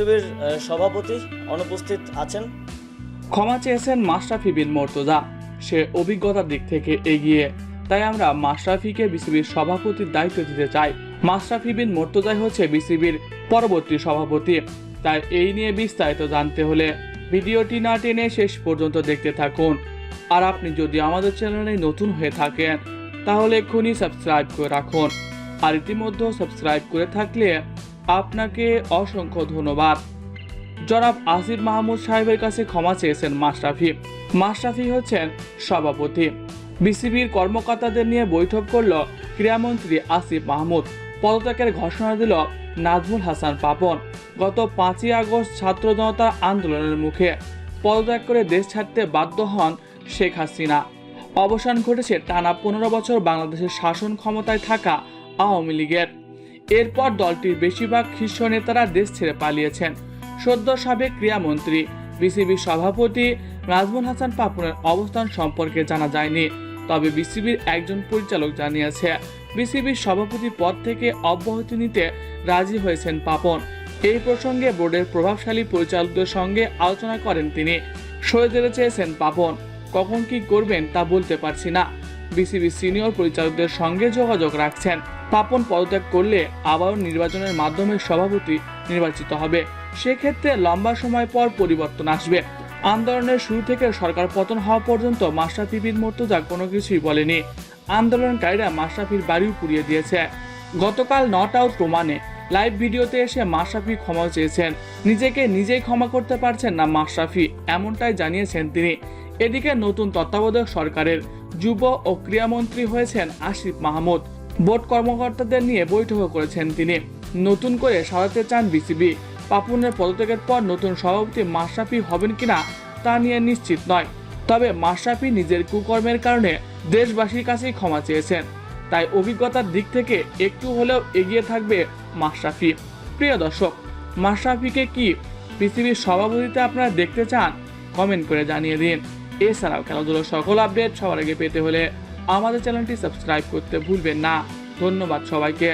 বিসিবির সভাপতি অনুপস্থিত আছেন। ক্ষমা চেয়েছেন মাশরাফি বিন মর্তজা। সে অভিজ্ঞতার দিক থেকে এগিয়ে। তাই আমরা মাশরাফিকে বিসিবির সভাপতির দায়িত্ব দিতে চাই। মাশরাফি বিন মর্তজাই হচ্ছে বিসিবির পরবর্তী সভাপতি। তাই এই নিয়ে বিস্তারিত জানতে হলে ভিডিওটি না টেনে শেষ পর্যন্ত দেখতে থাকুন। আর আপনি যদি আমাদের চ্যানেলে নতুন হয়ে থাকেন, তাহলে এক্ষুনি সাবস্ক্রাইব করে রাখুন। আর ইতিমধ্যে সাবস্ক্রাইব করে থাকলে আপনাকে অসংখ্য ধন্যবাদ। জনাব আসিফ মাহমুদ সাহেবের কাছে ক্ষমা চেয়েছেন মাশরাফি। মাশরাফি হচ্ছেন সভাপতি। বিসিবির কর্মকর্তাদের নিয়ে বৈঠক করল ক্রীড়ামন্ত্রী আসিফ মাহমুদ। পদত্যাগের ঘোষণা দিল নাজমুল হাসান পাপন। গত পাঁচই আগস্ট ছাত্র জনতার আন্দোলনের মুখে। পদত্যাগ করে দেশ ছাড়তে বাধ্য হন শেখ হাসিনা। অবসান ঘটেছে টানা পনেরো বছর বাংলাদেশের শাসন ক্ষমতায় থাকা আওয়ামী লীগের। এরপর দলটির বেশিরভাগ শীর্ষ নেতারা দেশ ছেড়ে পালিয়েছেন। সদ্য সাবেক ক্রীড়ামন্ত্রী, বিসিবির সভাপতি নাজমুল হাসান পাপনের অবস্থান সম্পর্কে জানা যায়নি। তবে বিসিবির একজন পরিচালক জানিয়েছে, বিসিবির সভাপতি পদ থেকে অব্যাহতি নিতে রাজি হয়েছেন পাপন। এই প্রসঙ্গে বোর্ডের প্রভাবশালী পরিচালকদের সঙ্গে আলোচনা করেন তিনি। সরে যেতে চেয়েছেন পাপন। কখন কি করবেন তা বলতে পারছি না। বিসিবি সিনিয়র পরিচালকদের সঙ্গে যোগাযোগ রাখছেন। পাপন পদত্যাগ করলে আবারও নির্বাচনের মাধ্যমে সভাপতি নির্বাচিত হবে। সেক্ষেত্রে লম্বা সময় পর পরিবর্তন আসবে। আন্দোলনের শুরু থেকে সরকার পতন হওয়া পর্যন্ত মাশরাফি বিন মর্তুজা কোনো কিছুই বলেনি। আন্দোলনকারীরা মাশরাফির বাড়িও পুড়িয়ে দিয়েছে। গতকাল নট আউট প্রমাণে লাইভ ভিডিওতে এসে মাশরাফি ক্ষমা চেয়েছেন। নিজেকে নিজেই ক্ষমা করতে পারছেন না মাশরাফি এমনটাই জানিয়েছেন তিনি। এদিকে নতুন তত্ত্বাবধায়ক সরকারের যুব ও ক্রীড়ামন্ত্রী হয়েছেন আসিফ মাহমুদ। বোর্ড কর্মকর্তাদের নিয়ে বৈঠকও করেছেন তিনি। নতুন করে সাজাতে চান বিসিবি। পাপুনের পদত্যাগের পর নতুন সভাপতি মাশরাফি হবেন কিনা তা নিয়ে নিশ্চিত নয়। তবে মাশরাফি নিজের কুকর্মের কারণে দেশবাসীর কাছেই ক্ষমা চেয়েছেন। তাই অভিজ্ঞতার দিক থেকে একটু হলেও এগিয়ে থাকবে মাশরাফি। প্রিয় দর্শক, মাশরাফিকে কি পৃথিবীর সভাপতিতে আপনারা দেখতে চান? কমেন্ট করে জানিয়ে দিন। এছাড়াও খেলাধুলোর সকল আপডেট সবার আগে পেতে হলে আমাদের চ্যানেলটি সাবস্ক্রাইব করতে ভুলবেন না। ধন্যবাদ সবাইকে।